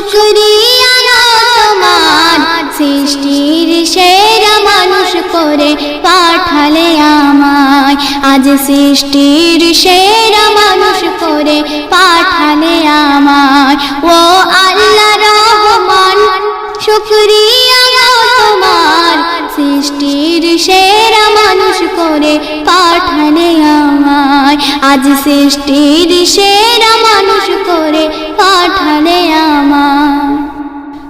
শুক্রিয়া তোমার সৃষ্টির সেরা মানুষ করে পাঠালে আমায়। আজ সৃষ্টির সেরা মানুষ করে পাঠালে আমায়। ও সৃষ্টির সেরা মানুষ করে পাঠালে আমায়। আজ সৃষ্টির সেরা মানুষ করে পাঠালে আমায়।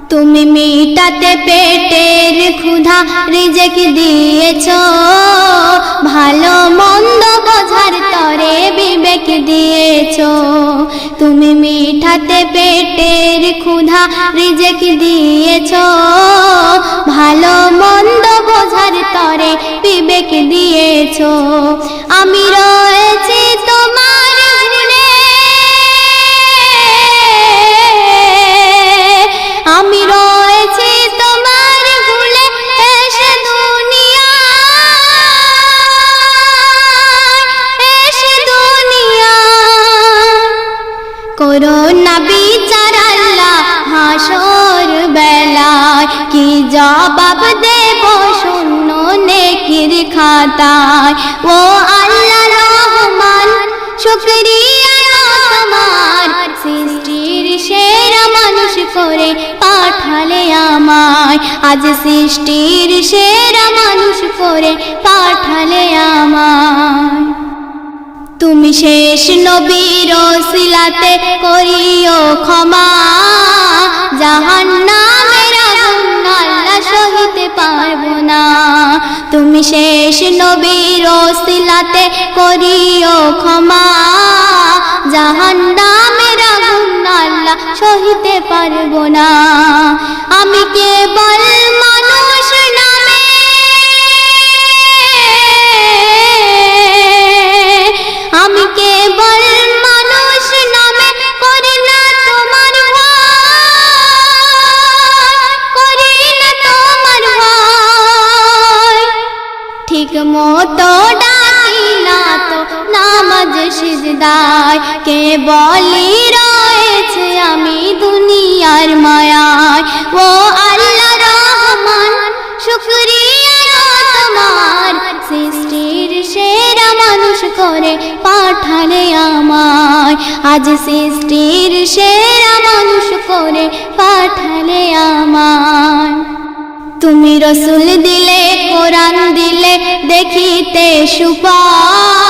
তুমি মিটাতে পেটের ক্ষুধা রিজেক দিয়েছ। ভালো মন্দ বোঝার তরে বিবেক দিয়েছ। তুমি মিঠাতে পেটের ক্ষুধা রিজেক দিয়েছ। ভালো মন্দ বোঝার তরে বিবেক দিয়েছ। আমি রয়েছি খাতায় ও আল্লাহ রহমান, শুক্রিয়া সৃষ্টির সেরা মানুষ করে পাঠালে আমায়। আজ সৃষ্টির সেরা মানুষ করে পাঠালে আমায়। তুমি শেষ নবীর সিলাতে করিও ক্ষমা। জাহান না। তুমি শেষ নবীর সিলাতে করিও ক্ষমা। জাহান নামের আগুন আল্লাহ সহিতে পারব না। আমি কেবল সিজদায় কে বলি, রয়েছে আমি দুনিয়ার মায়ায়। ও আল্লাহ রহমান, শুক্রিয়া তোমার। সৃষ্টির সেরা মানুষ করে পাঠালে আমায়। আজ সৃষ্টির সেরা মানুষ করে পাঠালে আমায়। তুমি রসুল দিলে, কোরআন দিলে, দেখিতে সুপাত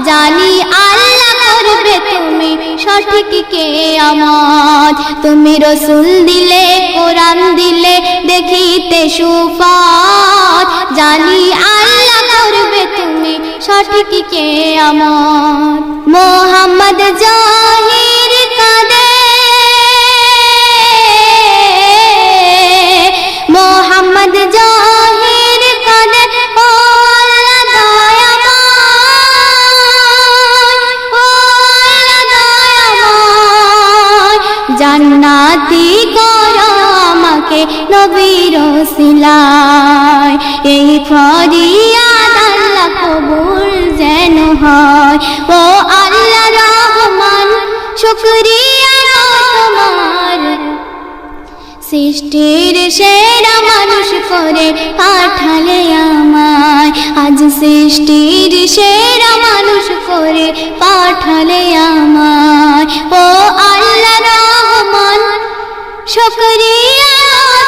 জানি আল্লাহ করবে তুমি সঠিক কে আমার তুমি রসুল দিলে, কোরআন দিলে, দেখিতে সুপাত জানি আল্লাহ করবে তুমি সঠিক কে আমার মোহাম্মদ জাহির করে পাঠালে আমায়। আজ সৃষ্টির সেরা মানুষ করে পাঠালে আমায়। ও আল্লাহ রহমান, শুক্রিয়া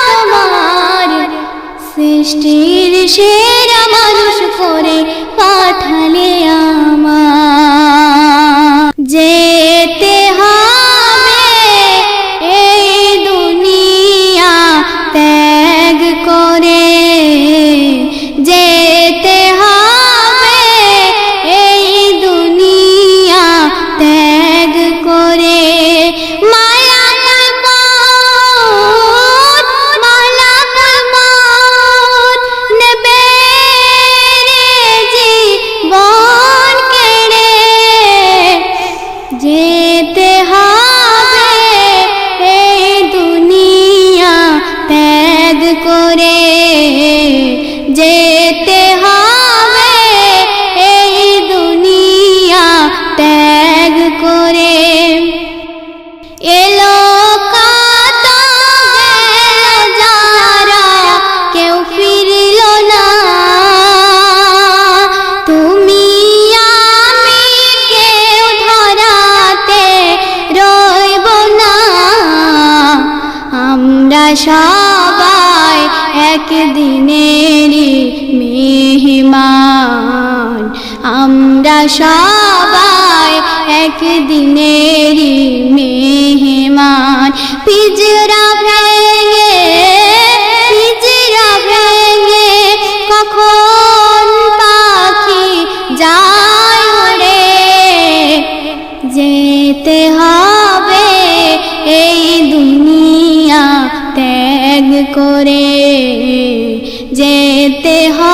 তোমার। সৃষ্টির সেরা মানুষ করে পাঠালে আমায়। করে যেতে হয়।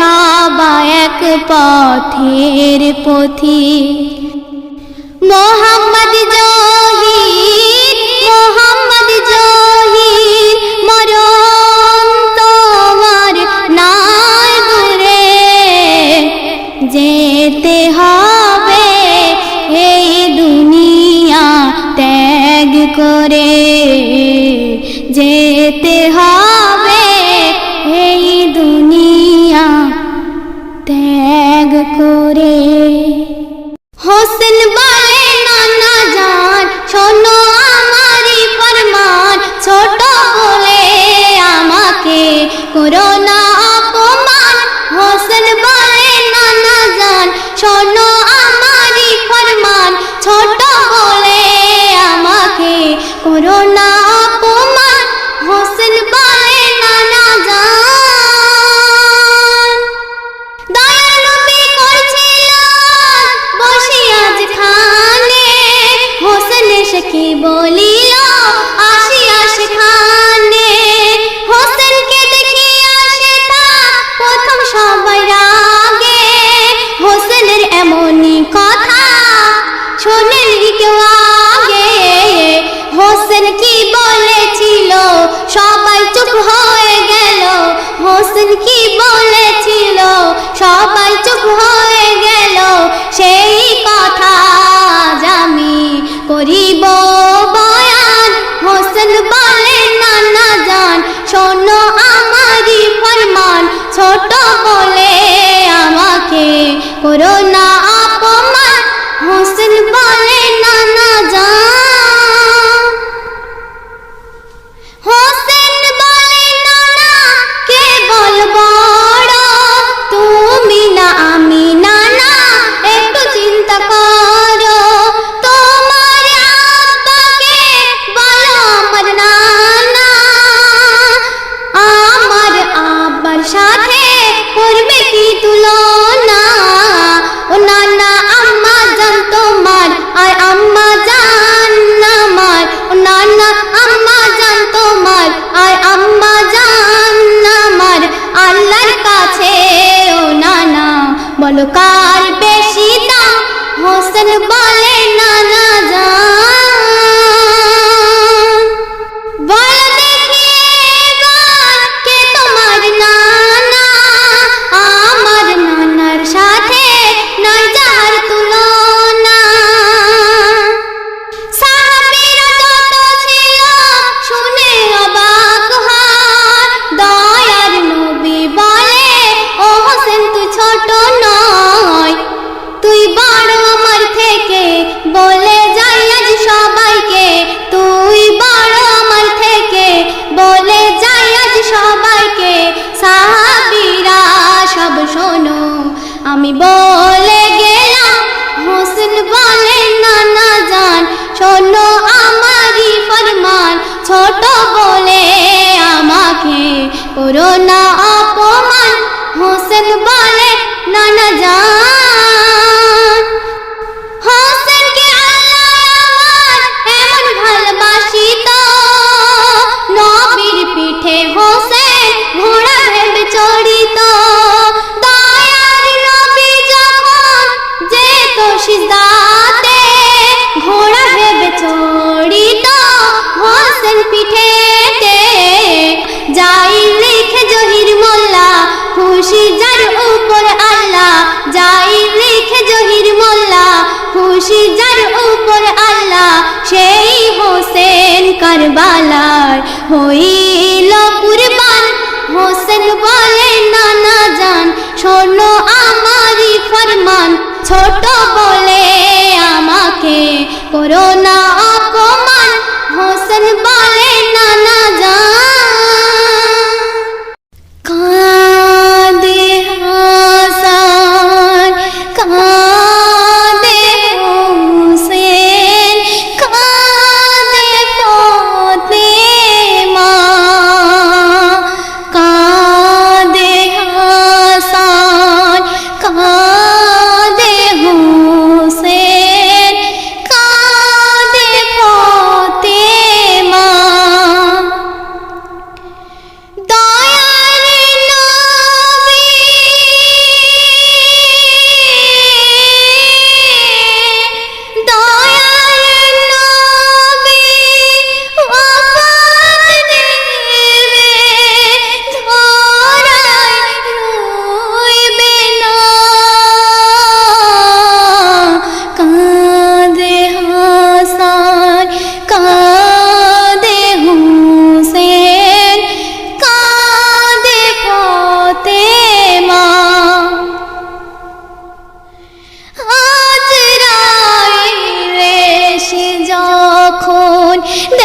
সবাই এক পথের পথি। মোহাম্মদ জহি মোহাম্মদ জহি মরণ তোমার নাই যেতে হবে এই দুনিয়া ত্যাগ করে। যেতে হবে মোরে বলেছিল, সবাই চুপ হয়ে গেল। সেই কথা করিব বয়ান। হোসেন বলেন না জান, শোনো আমারই ফরমান। ছোট বলে আমাকে করো 누가 corona. one.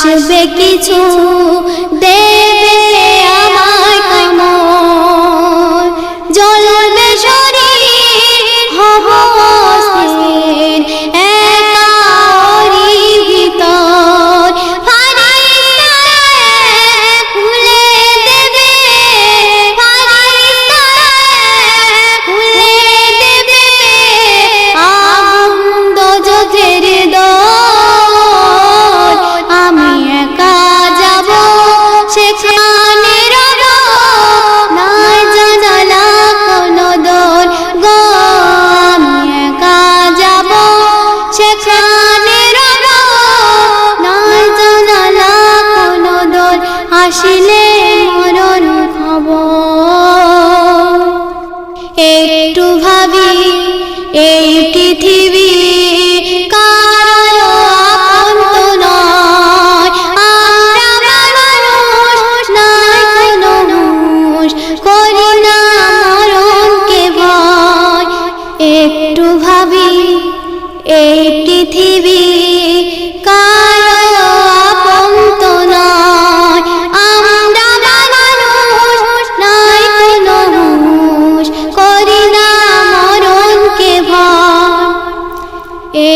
আসবে কিছু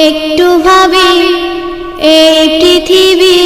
একটু ভাবি এই পৃথিবী